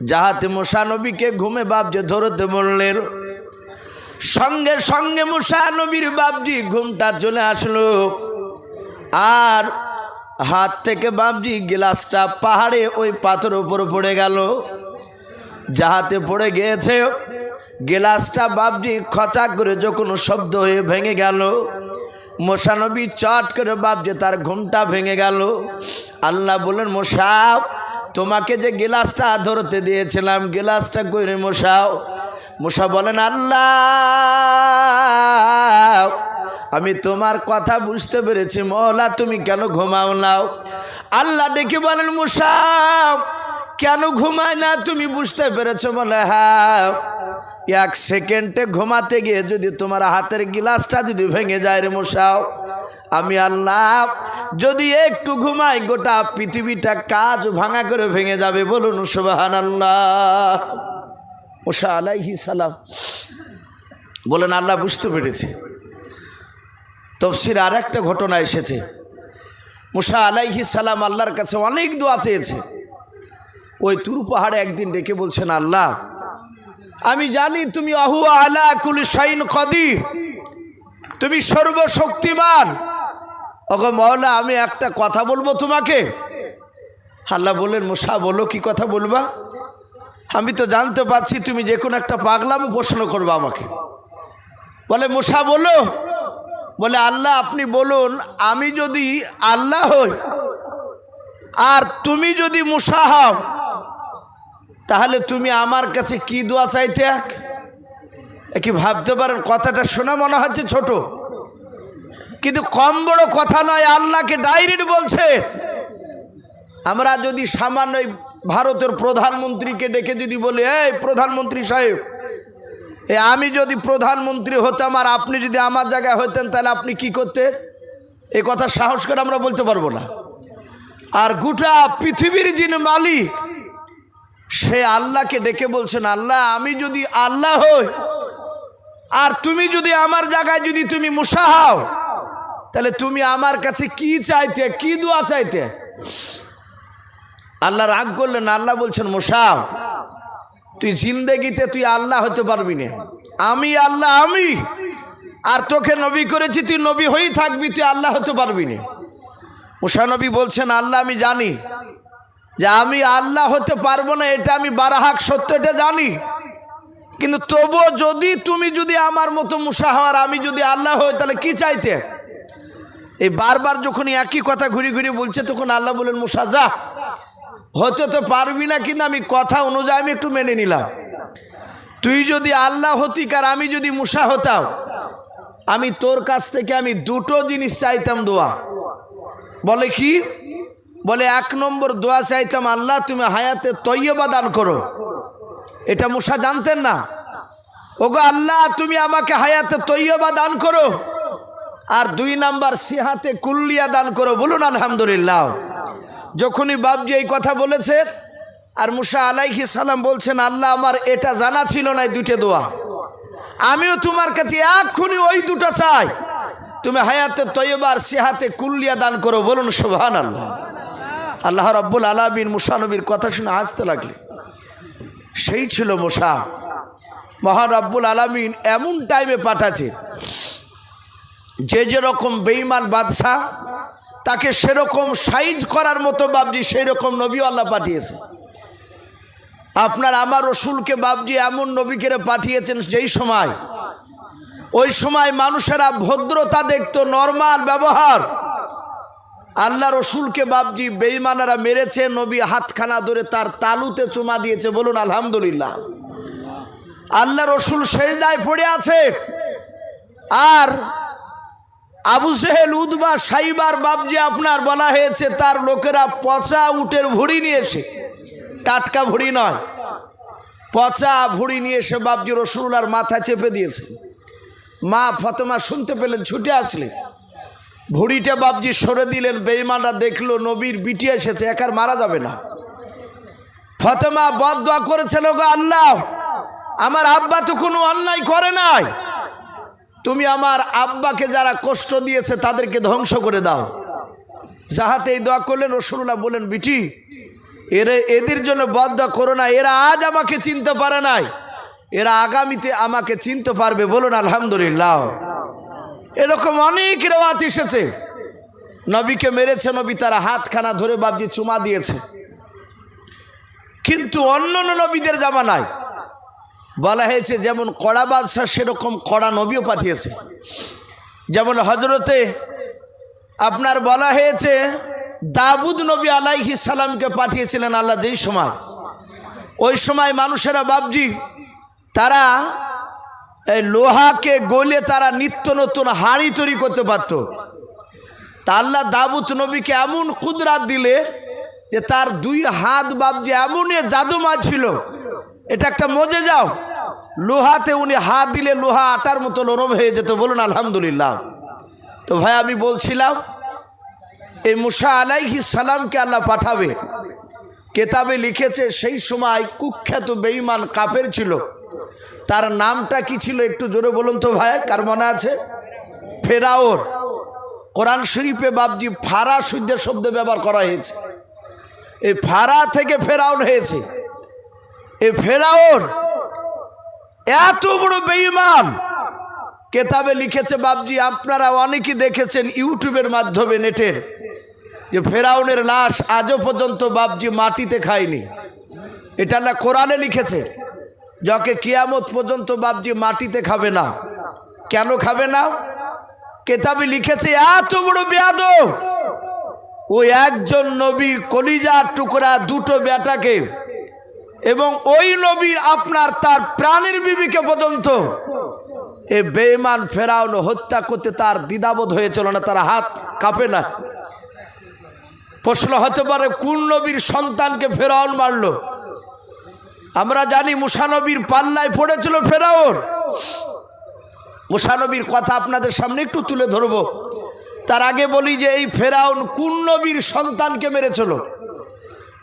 যাহাতে মুসানবীকে ঘুমে বাপজি ধরতে বললেন, সঙ্গে সঙ্গে মুসানবীর বাপজি ঘুমটা চলে আসলো। আর হাত থেকে বাপজি গ্লাসটা পাহাড়ে ওই পাথর উপর পড়ে গেল। যাহাতে পড়ে গিয়েছে, গ্লাসটা বাপজি খচা করে যখন শব্দ হয়ে ভেঙে গেল মশানবী চট করে বাপজি তার ঘুমটা ভেঙে গেল। আল্লাহ বলেন মশাও তোমাকে যে গিলাসটা ধরতে দিয়েছিলাম, গিলাসটা করে মশাও মশা বলেন, আল্লাহ, আমি তোমার কথা বুঝতে পেরেছি, মহলা, তুমি কেন ঘুমাও নাও? আল্লাহ ডেকে বলেন মুসাও কেন ঘুমায় না তুমি বুঝতে পেরেছ? বলে হ্যাঁ এক সেকেন্ডে ঘুমাতে গিয়ে যদি তোমার হাতের গিলাসটা যদি ভেঙে যায় রে মশাও আমি আল্লাহ যদি একটু ঘুমাই, গোটা পৃথিবীটা কাজ ভাঙা করে ভেঙে যাবে, বলুন সুবাহান আল্লাহ মশা আলাইহি সালাম বলেন, আল্লাহ বুঝতে পেরেছি। তফসির আর একটা ঘটনা এসেছে। মুসা আলাইহি সালাম আল্লাহর কাছে অনেক দোয়া চেয়েছে। ওই তুরু পাহাড়ে একদিন ডেকে বলছেন, আল্লাহ, আমি জানি তুমি আহু আলা কুল শাইন কদির। তুমি সর্বশক্তিমান। ওগো মহলা আমি একটা কথা বলব তোমাকে? আল্লাহ বললেন মুসা বলো কি কথা বলবা? আমি তো জানতে পারছি তুমি যে কোনো একটা পাগলামো প্রশ্ন করবা আমাকে। বলে মুসা বলো। বলে, আল্লাহ, আপনি বলুন, আমি যদি আল্লাহ হই আর তুমি যদি মুসা হও, তাহলে তুমি আমার কাছে কি দোয়া চাইতে এক? কি ভাবতে পারেন? কথাটা শোনা মনে হচ্ছে ছোট। কিন্তু কম বড় কথা নয়, আল্লাহকে ডাইরেক্ট বলছে, আমরা যদি সামান্য ভারতের প্রধানমন্ত্রীকে ডেকে যদি বলি, এই প্রধানমন্ত্রী সাহেব, এ আমি যদি প্রধানমন্ত্রী হতাম আর আপনি যদি আমার জায়গায় হতেন, তাহলে আপনি কি করতেন? এ কথা সাহস করে আমরা বলতে পারব না। আর গোটা পৃথিবীর যিনি মালিক, সে আল্লাহকে ডেকে বলছেন, আল্লাহ, আমি যদি আল্লাহ হই, আর তুমি যদি আমার জায়গায় যদি তুমি মুসা হও তাহলে তুমি আমার কাছে কি চাইতে, কি দোয়া চাইতে? আল্লাহ রাগ করলেন, আল্লাহ বলছেন মুসাও তুই জিন্দেগিতে তুই আল্লাহ হতে পারবি না। আমি আল্লাহ, আমি। আর তোকে নবী করেছি, তুই নবী হয়েই থাকবি, তুই আল্লাহ হতে পারবি না। মুসানবী বলছেন, আল্লাহ, আমি জানি যে আমি আল্লাহ হতে পারব না, এটা আমি বারাহাক সত্য, এটা জানি। কিন্তু তবুও যদি তুমি যদি আমার মতো মুসা হওয়ার, আমি যদি আল্লাহ হই, তাহলে কি চাইতে? এই বারবার যখন একই কথা ঘুরে ঘুরে বলছে, তখন আল্লাহ বলেন মুসা, যা। হতে তো পারবি না, কিন্তু আমি কথা অনুযায়ী আমি একটু মেনে নিলাম। তুই যদি আল্লাহ হতিক আর আমি যদি মুসা হতাম, আমি তোর কাছ থেকে আমি দুটো জিনিস চাইতাম দোয়া। বলে কি? বলে, এক নম্বর দোয়া চাইতাম, আল্লাহ, তুমি হায়াতে তৈয়বা দান করো। এটা মুসা জানতেন না। ওগো আল্লাহ, তুমি আমাকে হায়াতে তৈয়বা দান করো। আর দুই নাম্বার সিহাতে কুল্লিয়া দান করো, বলুন আলহামদুলিল্লাহ। যখনই বাবজি এই কথা বলেছে, আর মুসা আলাইহি সালাম বলছেন, আল্লাহ আমার এটা জানা ছিল না দুটো দোয়া। আমিও তোমার কাছে এক্ষুনি ওই দুটো চাই। তুমি হায়াতে তৈবার সিহাতে কুল্লিয়া দান করো, বলুন সোহান আল্লাহ আল্লাহ রব্বুল আলামিন মুসানবীর কথা শুনে হাসতে লাগলে। সেই ছিল মোসা। মহান রব্বুল আলামিন এমন টাইমে পাঠাচ্ছে যে যেরকম বেইমান বাদশাহ, তাকে সেরকম সাইজ করার মতো বাবজি সেই রকম নবী আল্লাহ পাঠিয়েছে। আপনার আমার রসুলকে বাবজি এমন নবীকে পাঠিয়েছেন যেই সময়, ওই সময় মানুষেরা ভদ্রতা দেখতো, নর্মাল ব্যবহার। আল্লাহ রসুলকে বাবজি বেইমানারা মেরেছে, নবী হাতখানা ধরে তার তালুতে চুমা দিয়েছে, বলুন আলহামদুলিল্লাহ। আল্লাহ রসুল সেজদায় পড়ে আছে। আর আবু সেহেল উদবা, সাইবার, বাবজি আপনার বলা হয়েছে, তার লোকেরা পচা উটের ভুড়ি নিয়েছে টাটকা ভুড়ি নয়, পচা ভুড়ি নিয়ে এসে বাবজি রসুল্লার মাথা চেপে দিয়েছে। মা ফতেমা শুনতে পেলেন, ছুটে আসলেন। ভুড়িটা বাবজি সরে দিলেন বেইমানরা দেখল, নবীর বিটি এসেছে একার মারা যাবে না। ফতেমা বদ দোয়া করেছিল গো আল্লাহ, আমার আব্বা তো কোনো অন্যায় করে নাই। তুমি আমার আব্বাকে যারা কষ্ট দিয়েছে তাদেরকে ধ্বংস করে দাও। যাহাতে এই দোয়া করলেন রসুল্লাহ বলেন বিটি, এরা, এদের জন্য বদ্ধ করো না, এরা আজ আমাকে চিনতে পারে নাই। এরা আগামীতে আমাকে চিনতে পারবে। বলুন, আলহামদুলিল্লাহ। এরকম অনেক রেওয়াত এসেছে। নবীকে মেরেছে, নবী তারা হাতখানা ধরে বাবজি চুমা দিয়েছে। কিন্তু অন্য নবীদের জামানায় বলা হয়েছে, যেমন কড়া বাদশাহ সেরকম কড়া নবীও পাঠিয়েছে। যেমন হজরতে আপনার বলা হয়েছে, দাবুদ নবী আলাইহি সালামকে পাঠিয়েছিলেন আল্লাহ যেই সময়। ওই সময় মানুষেরা বাবজি তারা এই লোহাকে গলে তারা নিত্য নতুন হাঁড়ি তৈরি করতে পারত। তা আল্লাহ দাবুত নবীকে এমন কুদরাত দিলে যে তার দুই হাত বাবজি এমনই জাদুমা ছিল। এটা একটা মজে যাও। লোহাতে উনি হাত দিলে লোহা আটার মতো নরম হয়ে যেত, বলুন আলহামদুলিল্লাহ। তো ভাই, আমি বলছিলাম, এই মুসা আলাইহি সালামকে আল্লাহ পাঠাবে। কেতাবে লিখেছে, সেই সময় কুখ্যাত বেঈমান কাফের ছিল। তার নামটা কি ছিল একটু জোরে বলুন তো ভাই, কার মনে আছে? ফেরাওর। কোরআন শরীফে বাবজি ফারা শুদ্ধের শব্দ ব্যবহার করা হয়েছে। এই ফারা থেকে ফেরাউন হয়েছে। এই ফেরাওর এত বড় বেঈমান। কেতাবে লিখেছে বাবজি আপনারা অনেকেই দেখেছেন ইউটিউবের মাধ্যমে নেটের। যে ফেরাউনের লাশ আজও পর্যন্ত বাবজি মাটিতে খায়নি। এটা না কোরআনে লিখেছে, যাকে কিয়ামত পর্যন্ত বাবজি মাটিতে খাবে না। কেন খাবে না? কেতাবে লিখেছে, এত বড় বেয়াদ ওই একজন নবীর কলিজার টুকরা দুটো বেটাকে এবং ওই নবীর আপনার তার প্রাণের বিবিকে পর্যন্ত এ বেমান ফেরাউন হত্যা করতে তার দ্বিধাবোধ হয়েছিল না, তার হাত কাঁপে না। প্রশ্ন হতে পারে, কোন নবীর সন্তানকে ফেরাউন মারল? আমরা জানি মুসানবীর পাল্লায় পড়েছিল ফেরাউন। মুসানবীর কথা আপনাদের সামনে একটু তুলে ধরব। তার আগে বলি যে, এই ফেরাউন কোন নবীর সন্তানকে মেরেছিল?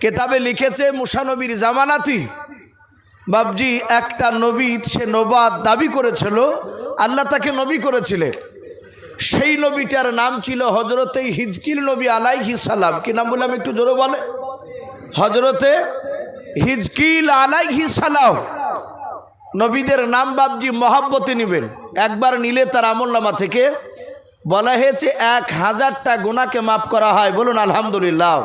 কেতাবে লিখেছে মুসানবীর জামানাতি। বাবজি একটা নবী সে নবাদ দাবি করেছিল, আল্লাহ তাকে নবী করেছিলেন। সেই নবীটার নাম ছিল হজরতে হিজকিল নবী আলাইহি সালাম। কি নাম বললাম একটু জোরে বলে হজরতে হিজকিল আলাইহি সালাম। নবীদের নাম বাবজি মহাব্বতে নেবেন। একবার নিলে তার আমলনামা থেকে বলা হয়েছে, এক হাজারটা গুণাকে মাফ করা হয়। বলুন, আলহামদুলিল্লাহ।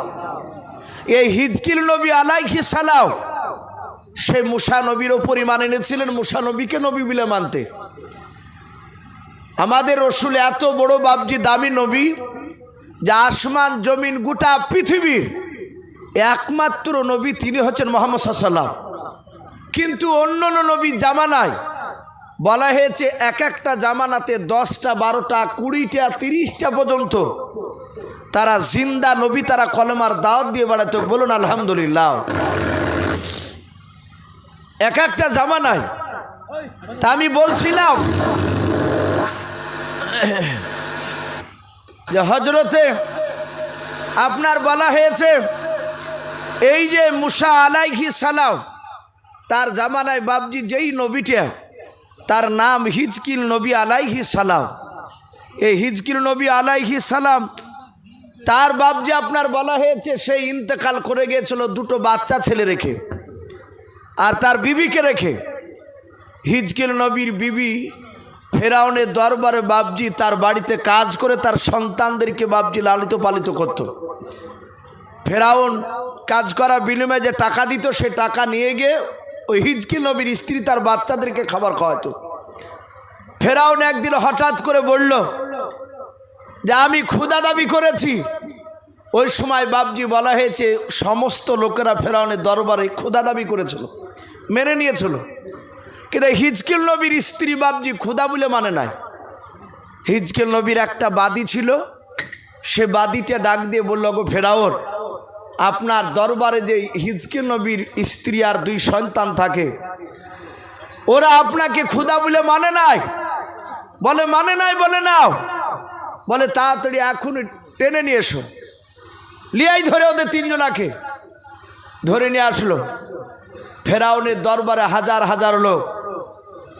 এই হিজকিল নবী আলাইহি সালাম, সে মুসা নবীর ওপরই মানে এনেছিলেন, মুসা নবীকে নবী বলে মানতে। আমাদের রসুল এত বড় বাবজি দামি নবী, যা আসমান, জমিন, গোটা পৃথিবীর একমাত্র নবী তিনি হচ্ছেন মোহাম্মদ সাল্লাম। কিন্তু অন্য নবী জামানায় বলা হয়েছে, এক একটা জামানাতে দশটা, বারোটা, কুড়িটা, তিরিশটা পর্যন্ত তারা জিন্দা নবী, তারা কলমার দাওয়াত দিয়ে বেড়াতো। বলুন, আলহামদুলিল্লাহ। এক একটা জামানায়। তা আমি বলছিলাম যে হজরতে আপনার বলা হয়েছে, এই যে মুসা আলাইহি সালাম, তার জামানায় বাবজি যেই নবীটা, তার নাম হিজকিল নবী আলাইহি সালাম। এই হিজকিল নবী আলাইহি সালাম তার বাবজি আপনার বলা হয়েছে, সে ইন্তেকাল করে গিয়েছিল দুটো বাচ্চা ছেলে রেখে আর তার বিবিকে রেখে। হিজকিল নবীর বিবি ফেরাউনের দরবারে বাবজি তার বাড়িতে কাজ করে তার সন্তানদেরকে বাবজি লালিত পালিত করত। ফেরাউন কাজ করা বিনিময়ে যে টাকা দিত, সে টাকা নিয়ে গিয়ে ওই হিজকিল নবীর স্ত্রী তার বাচ্চাদেরকে খাবার খাওয়াতো। ফেরাউন একদিন হঠাৎ করে বলল যে আমি ক্ষুদা দাবি করেছি। ওই সময় বাবজি বলা হয়েছে, সমস্ত লোকেরা ফেরাউনের দরবারে ক্ষুদা দাবি করেছিল, মেনে নিয়েছিল। কিন্তু হিজকিল নবীর স্ত্রী বাবজি ক্ষুদা বলে মানে নাই। হিজকিল নবীর একটা বাদী ছিল, সে বাদীটা ডাক দিয়ে বলল গো ফেরাওর আপনার দরবারে যে হিজকিল নবীর স্ত্রী আর দুই সন্তান থাকে, ওরা আপনাকে ক্ষুদা বলে মানে নাই। বলে মানে নাই, বলে নাও। বলে, তাড়াতাড়ি এখন টেনে নিয়ে এসো। লিয়াই ধরে ওদের তিনজনাকে ধরে নিয়ে আসলো। ফেরাউনের দরবারে হাজার হাজার লোক।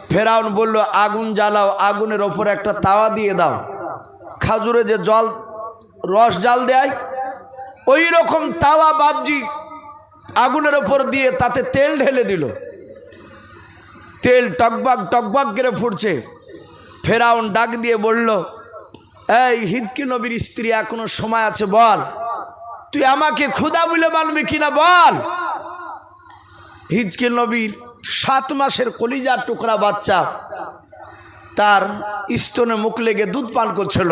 ফেরাউন বলল, আগুন জ্বালাও, আগুনের ওপর একটা তাওয়া দিয়ে দাও। খাজুরে যে জল, রস জাল দেয়, ওই রকম তাওয়া বাবজি আগুনের ওপর দিয়ে তাতে তেল ঢেলে দিল। তেল টকবাক টকবাক করে ফুটছে। ফেরাউন ডাক দিয়ে বলল এই হিদকি নবীর স্ত্রী এখনও সময় আছে বল? তুই আমাকে ক্ষুদা বলে মানবি কিনা বল? হিজকে নবীর সাত মাসের কলিজার টুকরা বাচ্চা, তার স্তনে মুখ লেগে দুধ পান করছিল।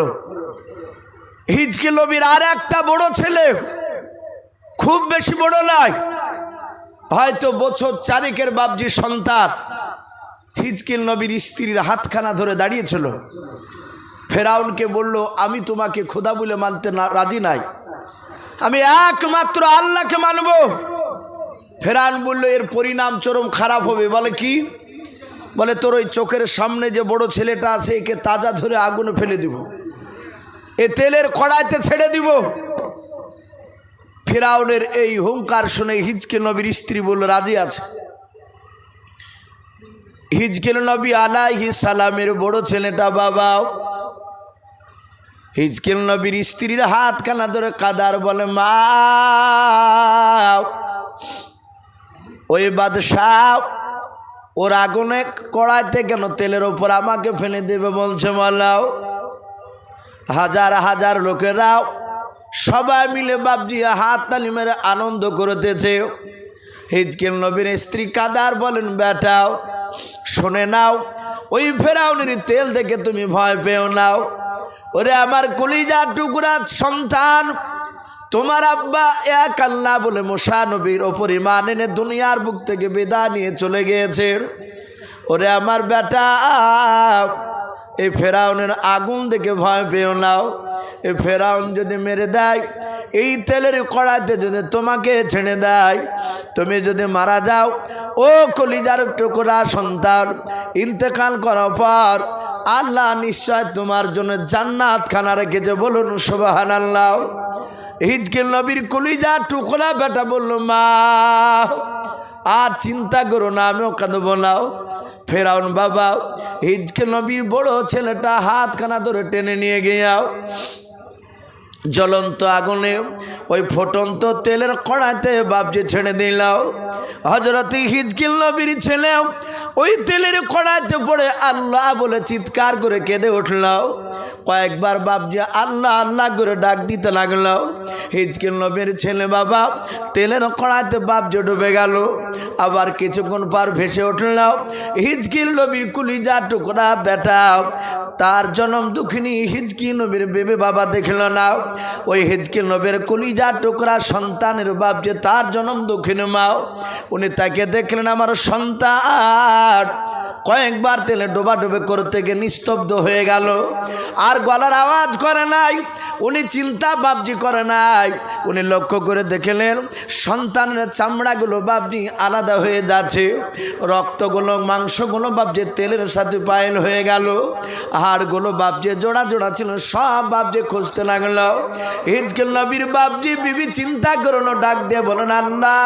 হিজকে নবীর আর একটা বড় ছেলে, খুব বেশি বড় নয়, হয়তো বছর চারেকের বাবজি সন্তান হিজকিল নবীর স্ত্রীর হাতখানা ধরে দাঁড়িয়েছিল। ফেরাউনকে বলল, আমি তোমাকে খোদা বলে মানতে না, রাজি নাই। আমি একমাত্র আল্লাহকে মানব। ফেরাউন বলল, এর পরিণাম চরম খারাপ হবে। বলে কি? বলে, তোর ওই চোখের সামনে যে বড় ছেলেটা আছে, একে তাজা ধরে আগুনে ফেলে দিব। এ তেলের কড়াইতে ছেড়ে দিব। ফেরাউনের এই হুঙ্কার শুনে হিজকে নবীর স্ত্রী বলল, রাজি আছে? হিজকেল নবী আলাইহি সালামের বড় ছেলেটা বাবাও। হিজকেল নবীর স্ত্রীর হাত কানা ধরে কাদার বলে মা ওই বাদশাহ, ওর আগুনে কড়াইতে কেন তেলের ওপর আমাকে ফেলে দেবে? বলছে, মালাও, হাজার হাজার লোকেরাও সবাই মিলে বাবজি হাত তালি মেরে আনন্দ করতেছে। হিজকেল নবীর স্ত্রী কাদার বলেন, বেটাও শোনে নাও, ওই ফেরাউনের তেল দেখে তুমি ভয় পেও নাও। ওরে আমার কলিজা টুকরা সন্তান, তোমার আব্বা এক আল্লাহ বলে মোশা নবীর ওপর ইমান এনে দুনিয়ার বুক থেকে বিদায় নিয়ে চলে গিয়েছে। ওরে আমার বেটা, এই ফেরাউনের আগুন দেখে ভয় পেও নাও। এই ফেরাউন যদি মেরে দেয় এই তেলের কড়াইতে যদি তোমাকে ছেড়ে দেয়, তুমি যদি মারা যাও, ও কলিজার টুকরা সন্তান, ইন্তেকাল করার পর আল্লাহ নিশ্চয় তোমার জন্য জান্নাত খানা রেখেছে। বলুন সুবাহান আল্লাহ হিজকেল নবীর কলিজা টুকরা বেটা বলল, মা, আর চিন্তা করো না, আমিও কাঁদবো নাও ফেরাউন বাবা হিজকে নবীর বড় ছেলেটা হাতখানা ধরে টেনে নিয়ে গিয়াও জ্বলন্ত আগুনে ওই ফুটন্ত তেলের কড়াতে বাপজি ছেড়ে দিলাও হজরত হিজকিল নবীর ছেলে, ওই তেলের কড়াতে পড়ে আল্লাহ বলে চিৎকার করে কেঁদে উঠলাও কয়েকবার বাপজি আল্লাহ আল্লাহ করে ডাক দিতে লাগল। হিজকিল নবীর ছেলে বাবা, তেলের কড়াতে বাপজি ডুবে গেল। আবার কিছুক্ষণ পর ভেসে উঠলাও হিজকিল নবীর কুলিজা টুকরা বেটা। তার জনম দুঃখিনী হিজকি নবীর বেবে বাবা দেখল না। ওই হিজকি নবীর কলিজা টুকরা সন্তানের বাপ যে তার জনম দুঃখিনী মাও, উনি তাকে দেখলেন, আমার সন্তান। কয়েকবার তেলে ডোবা ডোবে করতে গিয়ে নিস্তব্ধ হয়ে গেল। আর গলার আওয়াজ করে নাই, উনি চিন্তা বাবজি করে নাই। উনি লক্ষ্য করে দেখলেন, সন্তানের চামড়াগুলো বাবজি আলাদা হয়ে যাচ্ছে। রক্তগুলো, মাংসগুলো বাবজি তেলের সাথে পায়েল হয়ে গেল। হাড়গুলো বাবজি জোড়া জোড়া ছিল, সব বাবজি খুঁজতে লাগল। হিজকেল নবীর বাবজি বিবি চিন্তা করল ডাক দিয়ে বলো, না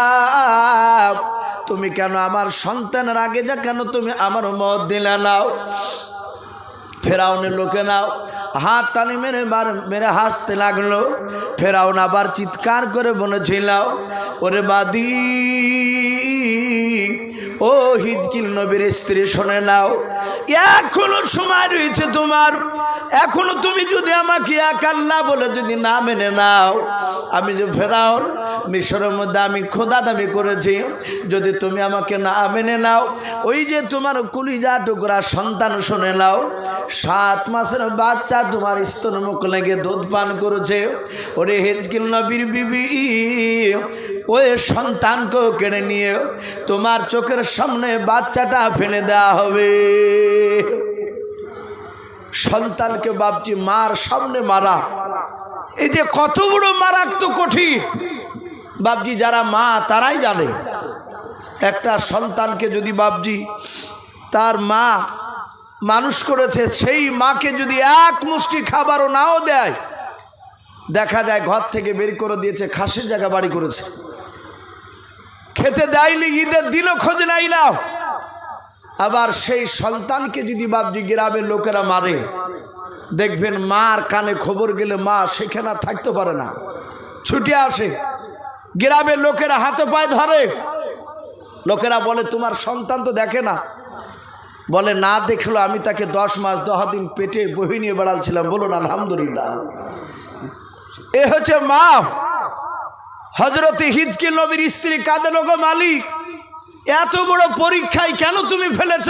তুমি কেন আমার সন্তানের আগে যা, কেন তুমি আমার মত দিলে নাও ফেরাউনের লোকে নাও, হাত তালি মেরে বার মেরে হাসতে লাগল। ফেরাউন আবার চিৎকার করে বলেছিল, ওরে বাদি ও হিজকিল নবীর স্ত্রী, শোনে নাও। এখনও সময় রয়েছে তোমার। এখনও তুমি যদি আমাকে আল্লাহ বলে যদি না মেনে নাও, আমি যে ফেরাও মিশরের মধ্যে আমি খোদা দামি করেছি, যদি তুমি আমাকে না মেনে নাও, ওই যে তোমার কুলিজা টুকরা সন্তান, শুনে নাও, সাত মাসের বাচ্চা তোমার স্তন মুখ লেগে দুধ পান করেছে। ওরে হেজকিল নবীর বিবি ওই সন্তানকেও কেড়ে নিয়ে তোমার চোখের সামনে বাচ্চাটা ফেলে দেওয়া হবে। সন্তানকে বাপজি মার সামনে মারা। এই যে কত বড় মারাত্মক কঠিন। বাপজি যারা মা, তারাই জানে। একটা সন্তানকে যদি বাপজি তার মা মানুষ করেছে, সেই মাকে যদি এক মুষ্টি খাবারও নাও দেয়, দেখা যায় ঘর থেকে বের করে দিয়েছে, খাসের জায়গা বাড়ি করেছে। খেতে দেয়নি, ঈদের দিল খোঁজ নাই নাও আবার সেই সন্তানকে যদি বাপজি গ্রামের লোকেরা মারে, দেখবেন মার কানে খবর গেলে মা সেখানে থাকতে পারে না। ছুটে আসে, গ্রামের লোকেরা হাতে পায়ে ধরে। লোকেরা বলে, তোমার সন্তান তো দেখে না। বলে, না দেখল আমি তাকে দশ মাস, দশ দিন পেটে বহি নিয়ে বেড়ালছিলাম। বলুন, আলহামদুলিল্লাহ। এ হচ্ছে মা। হজরতে হিজকি নবীর স্ত্রী কাঁদেন মালিক, এত বড় পরীক্ষায় কেন তুমি ফেলেছ?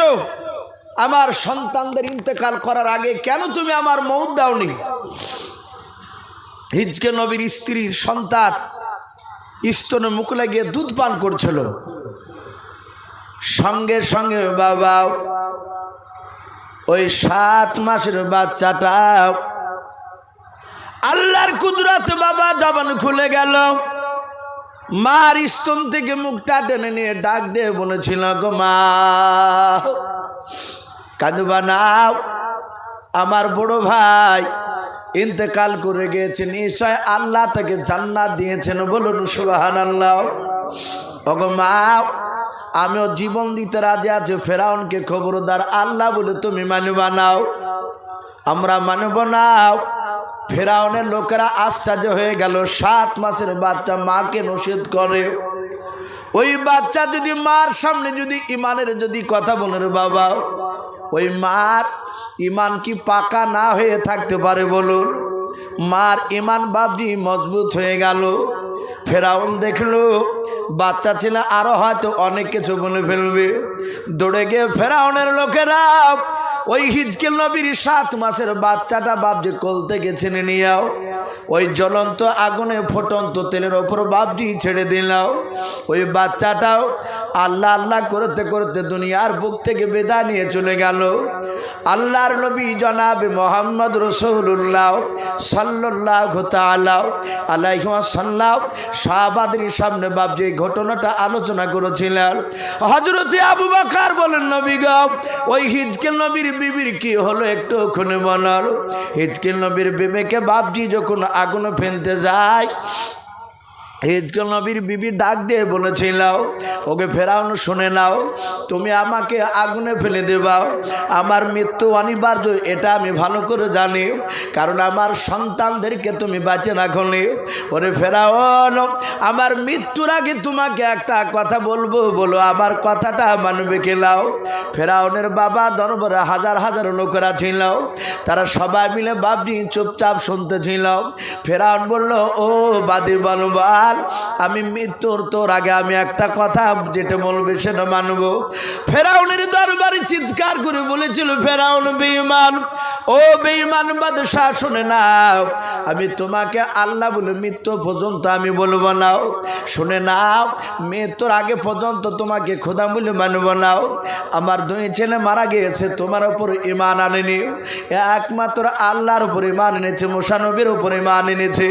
আমার সন্তানদের ইন্তেকাল করার আগে কেন তুমি আমার মৌত দাওনি? হিজকে নবীর স্ত্রীর সন্তান স্তনে মুখ লাগিয়ে দুধ পান করছিল। সঙ্গে সঙ্গে, বাবা, ওই সাত মাসের বাচ্চাটা আল্লাহর কুদরত বাবা জবান খুলে গেল। মার স্তন থেকে মুখটা টেনে নিয়ে ডাক দিয়ে বলেছিল, গো মা, কাঁদবা নাও আমার বড় ভাই ইন্তেকাল করে গিয়েছে নিশ্চয় আল্লাহ তাকে জান্নাত দিয়েছেন বলুন সুবাহান আল্লাহ ওগো মা, আমিও জীবন দিতে রাজি আছে, ফেরাউনকে খবরদার আল্লাহ বলে তুমি মানবা নাও আমরা মানব নাও ফেরাউনের লোকেরা আশ্চর্য হয়ে গেল। সাত মাসের বাচ্চা মাকে নসিদ করে। ওই বাচ্চা যদি মার সামনে যদি ইমানের যদি কথা বলে রে বাবা, ওই মার ইমান কি পাকা না হয়ে থাকতে পারে বলুন? মার ইমান বাবজি মজবুত হয়ে গেল। ফেরাউন দেখল, বাচ্চা ছেলে আরও হয়তো অনেক কিছু বলে ফেলবে। দৌড়ে গিয়ে ফেরাউনের লোকেরা ওই হিজকেল নবীর সাত মাসের বাচ্চাটা বাবজি কোল থেকে ছেড়ে নিয়াও। ওই জ্বলন্ত আগুনে ফুটন্ত তেলের ওপর বাবজি ছেড়ে দিলাও। ওই বাচ্চাটাও আল্লাহ আল্লাহ করতে করতে দুনিয়ার বুক থেকে বেদা নিয়ে চলে গেল। আল্লাহর নবী জনাবে মোহাম্মদ রসুল্লাহ সাল্লাহ তালাহ আলাইসাল্লাহ শাহবাদের সামনে বাবজি এই ঘটনাটা আলোচনা করেছিলেন। হজরতে আবু বাকার বলেন, নবী গাও ওই হিজকেল নবীর বিবির কি হলো একটু ওখানে বানালো? হিজকেল নবীর বিবেকে বাপজি যখন আগুনে ফেলতে যায় হিজকেল নবীর বিবি ডাক দিয়ে বলেছিল ওকে ফেরাউন শুনে নাও, তুমি আমাকে আগুনে ফেলে দেবাও আমার মৃত্যু অনিবার্য, এটা আমি ভালো করে জানি, কারণ আমার সন্তানদেরকে তুমি বাঁচে রাখনি। ওরে ফেরাউন, আমার মৃত্যুর আগে তোমাকে একটা কথা বলব, বলো, আমার কথাটা মানবে খেলাও ফেরাউনের বাবা দরবারে হাজার হাজার লোকেরা ছিল, তারা সবাই মিলে বাবজি চুপচাপ শুনতেছিল। ফেরাউন বলল, ও বাদি বলবাল আমি মৃত্যুর তোর আগে আমি একটা কথা যেটা বলবে সেটা মানব। ফেরাউনের দরবারে চিৎকার করে বলেছিল, ফেরাউন বেঈমান, ও বেঈমান বাদশাহ, শুনে নাও আমি তোমাকে আল্লাহ বলে মৃত্যু পর্যন্ত আমি বলব নাও শুনে নাও মৃত্যুর আগে পর্যন্ত তোমাকে খোদা বলে মানব নাও আমার দুই ছেলে মারা গিয়েছে, তোমার ওপর ইমান আনেনি। একমাত্র আল্লাহর উপর ইমান এনেছে, মোশানবীর উপর ইমান এনেছে।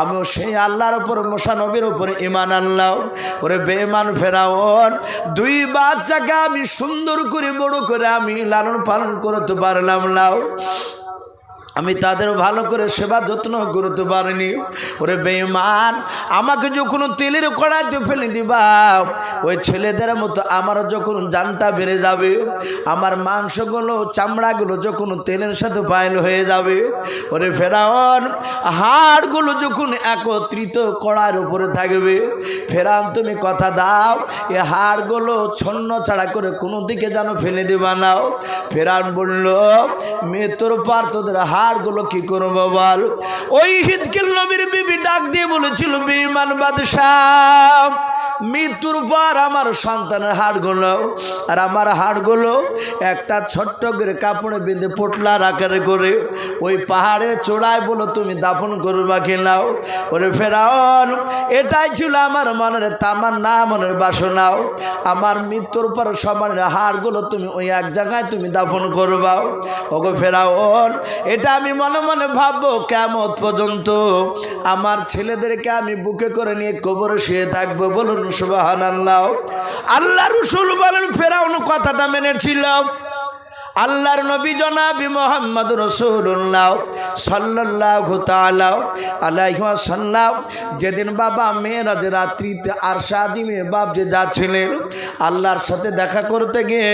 আমিও সেই আল্লাহর উপর মোশানবীর উপরে ইমান আনলাম। ওরে বেমান ফেরাওন দুই বাচ্চাকে আমি সুন্দর করে বড় করে আমি লালন পালন করতে পারলাম নাও আমি তাদের ভালো করে সেবা যত্ন করতে পারিনি। ওরে বেঈমান, আমাকে যখন তেলের কড়াইতে ফেলে দিবা, ওই ছেলেদের মতো আমার যখন জানটা বেড়ে যাবে, আমার মাংসগুলো, চামড়াগুলো যখন তেলের সাথে ফাইল হয়ে যাবে, ওরে ফেরাউন, হাড়গুলো যখন একত্রিত কড়ার উপরে থাকবে ফেরান তুমি কথা দাও, এ হাড়গুলো ছন্ন ছাড়া করে কোনো দিকে যেন ফেলে দেবা নাও ফেরান বলল মৃত্যুর পার তোদের হাড়গুলো কি করব বল? ওই হিজকিল নবীর বিবি ডাক দিয়ে বলেছিল বিমান বাদশাহ। মৃত্যুর পর আমার সন্তানের হাড়গুলো আর আমার হাড়গুলো একটা ছোট্ট করে কাপড়ে বেঁধে পোটলার আকারে করে ওই পাহাড়ের চূড়ায় বলো, তুমি দাফন করবা খেলাও ওরে ফেরাওন এটাই ছিল আমার মনের তামার না মনের বাসনাও আমার মৃত্যুর পর সবার হাড়গুলো তুমি ওই এক জায়গায় তুমি দাফন করবাও ওগো ফেরাওন এটা আমি মনে মনে ভাববো কেমন পর্যন্ত আমার ছেলেদেরকে আমি বুকে করে নিয়ে কবরে শুয়ে থাকব। বলুন সুবাহান আল্লাহ আল্লাহ রসুল বলেন ফেরাউন কথাটা মেনেছিল আল্লাহর নবী জনাবি মোহাম্মদ রসুল্লাহ সাল্লাহ আলাইসাল্লাম যেদিন বাবা মেয়েরাজ রাত্রিতে আর সাদিমে বাপ যে যাচ্ছিলেন, আল্লাহর সাথে দেখা করতে গিয়ে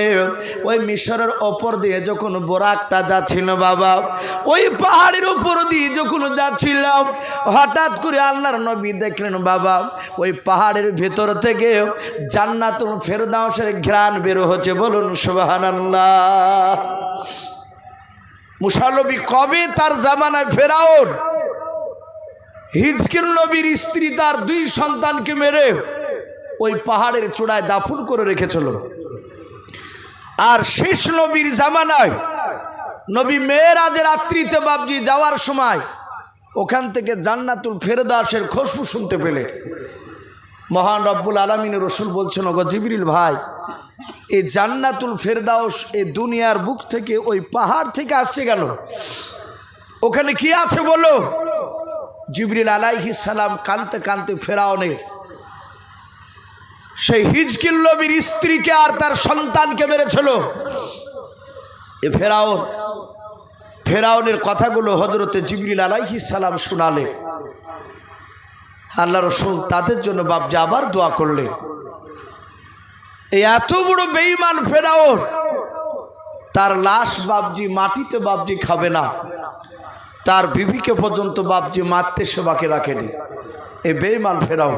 ওই মিশরের ওপর দিয়ে যখন বোরাকটা যাচ্ছিল বাবা, ওই পাহাড়ের উপর দিয়ে যখন যাচ্ছিলাম, হঠাৎ করে আল্লাহর নবী দেখলেন বাবা, ওই পাহাড়ের ভেতর থেকে জান্নাতুল ফেরদাউসের ঘ্রাণ বের হচ্ছে। বলুন সুবাহান আল্লাহ মুসানবী কবে তার জামানায় ফেরাওর হিজকির নবীর স্ত্রী তার দুই সন্তানকে মেরে ওই পাহাড়ের চূড়ায় দাফন করে রেখেছিল। আর শেষ নবীর জামানায় নবী মেয়েরাজের রাত্রিতে বাবজি যাওয়ার সময় ওখান থেকে জান্নাতুল ফেরদাসের খুশবু শুনতে পেলে মহান রব্বুল আলমিনের রসুল বলছেন, ওগো জিবরিল ভাই এই জান্নাতুল ফেরদাউস এই দুনিয়ার বুক থেকে ওই পাহাড় থেকে আসছে গেল। ওখানে কি আছে বলো? জিবরিল আলাইহি সালাম কানতে কানতে ফেরাওনের সেই হিজকিল নবীর স্ত্রীকে আর তার সন্তানকে মেরেছিল। এ ফেরাউন, ফেরাউনের কথাগুলো হজরতে জিবরিল আলাইহি সালাম শোনালে আল্লাহ রসুল তাদের জন্য বাবজা আবার দোয়া করলেন। এত বড় বেইমান ফেরাওর তার লাশ বাবজি মাটিতে বাবজি খাবে না। তার বিবিকে পর্যন্ত বাবজি মারতে সেবাকে রাখেনি। এ বেইমান ফেরাও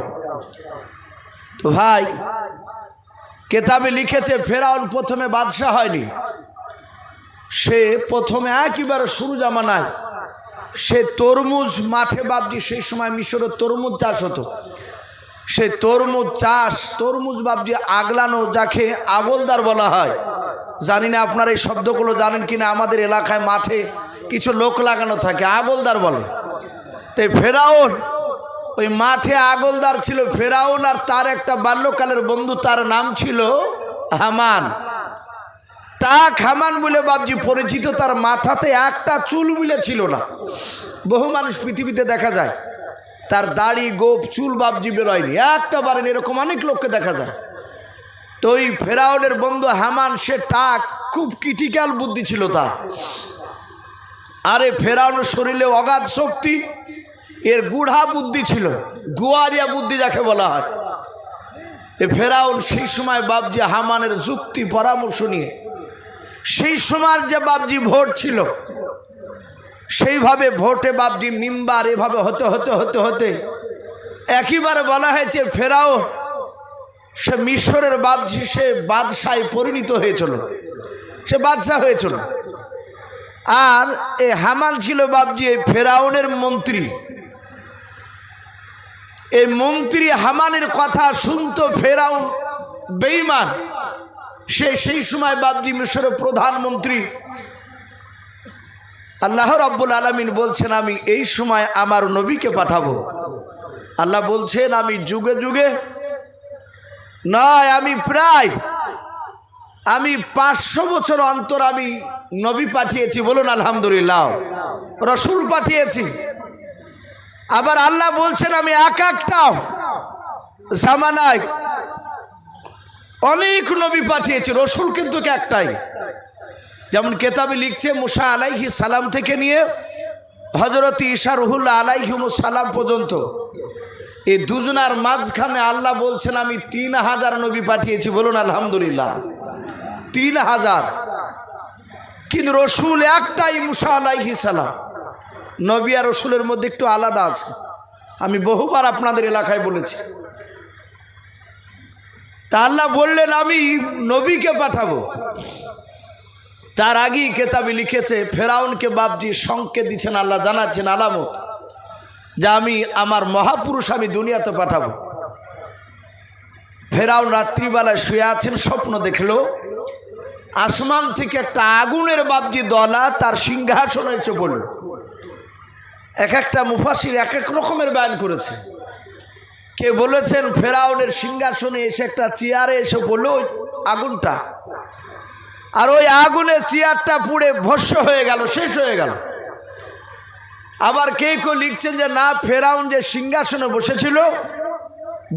তো ভাই, কেতাবে লিখেছে, ফেরাউন প্রথমে বাদশাহ হয়নি। সে প্রথমে একেবারে শুরু জামানায়। সে তরমুজ মাঠে বাবজি সেই সময় মিশরের তরমুজ চাষ হতো। সে তরমুজ চাষ, তরমুজ বাবজি আগলানো যাকে আগলদার বলা হয়। জানি না আপনার এই শব্দগুলো জানেন কিনা, আমাদের এলাকায় মাঠে কিছু লোক লাগানো থাকে, আগলদার বলে। তাই ফেরাউন, ওই মাঠে আগলদার ছিল ফেরাউন আর তার একটা বাল্যকালের বন্ধু, তার নাম ছিল হামান। টাক হামান বলে বাবজি পরিচিত, তার মাথাতে একটা চুল বিলে ছিল না। বহু মানুষ পৃথিবীতে দেখা যায়। তার দাড়ি, গোপ, চুল বাবজি বেরোয়নি। একটা বারেন এরকম অনেক লোককে দেখা যায়। তো ওই ফেরাউনের বন্ধু হামান, সে টাক, খুব ক্রিটিক্যাল বুদ্ধি ছিল তার। আরে ফেরাউনের শরীরে অগাধ শক্তি, এর গুড়া বুদ্ধি ছিল, গুয়ারিয়া বুদ্ধি যাকে বলা হয়। এ ফেরাউন সেই সময় বাবজি হামানের যুক্তি, পরামর্শ নিয়ে, সেই সময়ের যে বাবজি ভোট ছিল সেইভাবে ভোটে বাবজি মিম্বার এভাবে হতে হতে হতে হতে একইবারে বলা হয়েছে ফেরাও সে মিশরের বাবজি সে বাদশায় পরিণত হয়েছিল। সে বাদশাহ হয়েছিল। আর এ হামাল ছিল বাবজি এই ফেরাউনের মন্ত্রী। এই মন্ত্রী হামানের কথা শুনতো ফেরাউন বেইমান সে সেই সময় বাবজি মিশরের প্রধানমন্ত্রী আল্লাহ রব্বুল আলমিন বলছেন, আমি এই সময় আমার নবীকে পাঠাবো। আল্লাহ বলছেন, আমি যুগে যুগে নয়, আমি প্রায়, আমি পাঁচশো বছর অন্তর আমি নবী পাঠিয়েছি। বলুন, আলহামদুলিল্লাহ, রসুল পাঠিয়েছি। আবার আল্লাহ বলছেন, আমি এক একটাও জামানায় অনেক নবী পাঠিয়েছি, রসুল কিন্তু একটাই। যেমন কেতাবে লিখছে মুসা আলাইহি সালাম থেকে নিয়ে হজরত ঈশা রহুল আলাইহিম সালাম পর্যন্ত। এই দুজনার মাঝখানে আল্লাহ বলছেন, আমি তিন হাজার নবী পাঠিয়েছি। বলুন, আলহামদুলিল্লাহ। তিন হাজার। কিন্তু রসুল একটাই মুসা আলাইহি সালাম। নবী আর রসুলের মধ্যে একটু আলাদা আছে। আমি বহুবার আপনাদের এলাকায় বলেছি। তা আল্লাহ বললেন, আমি নবীকে পাঠাবো। তার আগেই কেতাবি লিখেছে, ফেরাউনকে বাপজি সংকেত দিচ্ছেন, আল্লাহ জানাচ্ছেন আলামত যে আমি আমার মহাপুরুষ আমি দুনিয়াতে পাঠাবো। ফেরাউন রাত্রিবেলায় শুয়ে আছেন, স্বপ্ন দেখল, আসমান থেকে একটা আগুনের বাপজি দলা তার সিংহাসন এসে পড়ল। এক একটা মুফাসির এক এক রকমের বায়ন করেছে। কে বলেছেন, ফেরাউনের সিংহাসনে এসে একটা চেয়ারে এসে পড়ল আগুনটা। আর ওই আগুনে চেয়ারটা পুড়ে ভস্য হয়ে গেল, শেষ হয়ে গেল। আবার কে কেউ লিখছেন যে, না, ফেরাউন যে সিংহাসনে বসেছিল,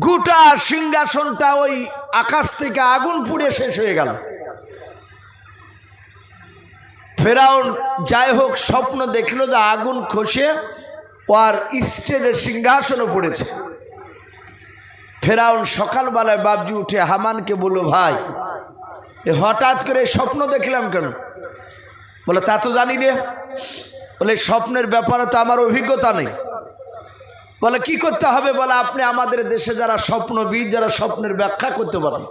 গোটা সিংহাসনটা ওই আকাশ থেকে আগুন পুড়ে শেষ হয়ে গেল। ফেরাউন যাই হোক স্বপ্ন দেখল যে আগুন খসে ওর স্টেজে সিংহাসনও পড়েছে। ফেরাউন সকালবেলায় বাবজি উঠে হামানকে বলল, ভাই হঠাৎ করে স্বপ্ন দেখলাম কেন? বলে, তা তো জানি রে। বলে, স্বপ্নের ব্যাপারে তো আমার অভিজ্ঞতা নেই। বলে, কি করতে হবে? বলে, আপনি আমাদের দেশে যারা স্বপ্নবিদ যারা স্বপ্নের ব্যাখ্যা করতে পারেন,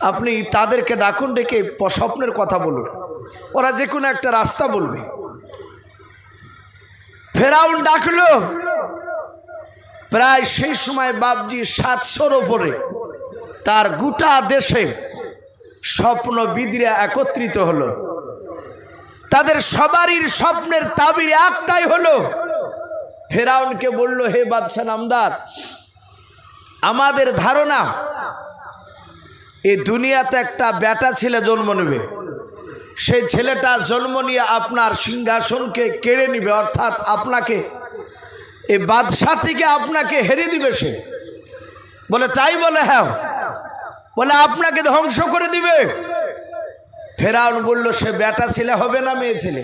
আপনি তাদেরকে ডাকুন, ডেকে স্বপ্নের কথা বলুন। ওরা যে কোনো একটা রাস্তা বলবে। ফেরাউন ডাকলো। প্রায় সেই সময় বাবজি সাতশোর ওপরে তার গোটা দেশে স্বপ্নবিদরা একত্রিত হলো। তাদের সবারই স্বপ্নের তাবির একটাই হলো। ফেরাউনকে বলল, হে বাদশাহ নামদার, আমাদের ধারণা এই দুনিয়াতে একটা বেটা ছেলে জন্ম নেবে। সেই ছেলেটা জন্ম নিয়ে আপনার সিংহাসনকে কেড়ে নিবে, অর্থাৎ আপনাকে এই বাদশাহ থেকে আপনাকে হেরে দিবে সে। বলে, তাই বলে হ্যাঁ বলে, আপনাকে ধ্বংস করে দিবে। ফেরাউন বলল, সে বেটা ছেলে হবে না মেয়ে ছেলে?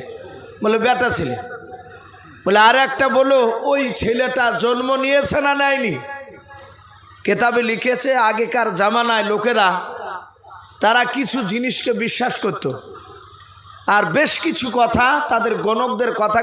বলে, বেটা ছেলে। বলে, আর একটা বলো, ওই ছেলেটা জন্ম নিয়েছে না নেয়নি? কেতাবে লিখেছে, আগেকার জামানায় লোকেরা, তারা কিছু জিনিসকে বিশ্বাস করত। আর বেশ কিছু কথা তাদের গণকদের কথা